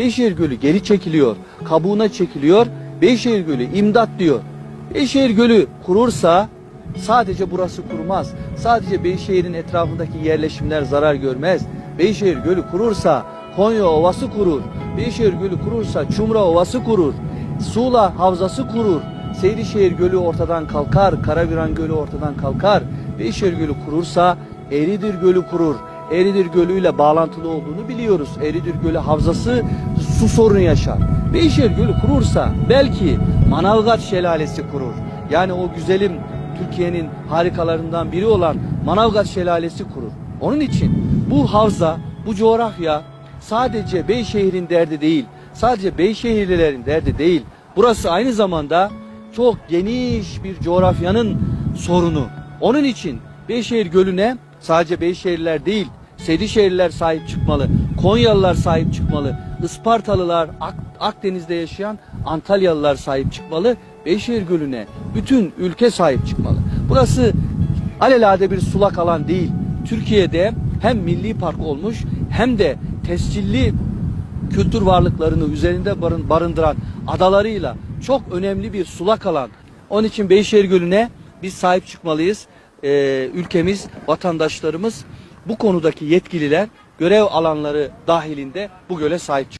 Beyşehir Gölü geri çekiliyor, kabuğuna çekiliyor. Beyşehir Gölü imdat diyor. Beyşehir Gölü kurursa sadece burası kurmaz. Sadece Beyşehir'in etrafındaki yerleşimler zarar görmez. Beyşehir Gölü kurursa Konya Ovası kurur. Beyşehir Gölü kurursa Çumra Ovası kurur. Suğla Havzası kurur. Seyrişehir Gölü ortadan kalkar. Karaviran Gölü ortadan kalkar. Beyşehir Gölü kurursa Eridir Gölü kurur. Eridir Gölü ile bağlantılı olduğunu biliyoruz. Eridir Gölü havzası su sorunu yaşar. Beyşehir Gölü kurursa belki Manavgat Şelalesi kurur. Yani o güzelim Türkiye'nin harikalarından biri olan Manavgat Şelalesi kurur. Onun için bu havza, bu coğrafya sadece Beyşehir'in derdi değil, sadece Beyşehirlilerin derdi değil. Burası aynı zamanda çok geniş bir coğrafyanın sorunu. Onun için Beyşehir Gölü'ne sadece Beyşehirliler değil, Sedişehirliler sahip çıkmalı, Konyalılar sahip çıkmalı, Ispartalılar, Ak- Akdeniz'de yaşayan Antalyalılar sahip çıkmalı. Beyşehir Gölü'ne bütün ülke sahip çıkmalı. Burası alelade bir sulak alan değil. Türkiye'de hem milli park olmuş hem de tescilli kültür varlıklarını üzerinde barın- barındıran adalarıyla çok önemli bir sulak alan. Onun için Beyşehir Gölü'ne biz sahip çıkmalıyız. Ee, ülkemiz, vatandaşlarımız bu konudaki yetkililer görev alanları dahilinde bu göle sahip çıkmalı.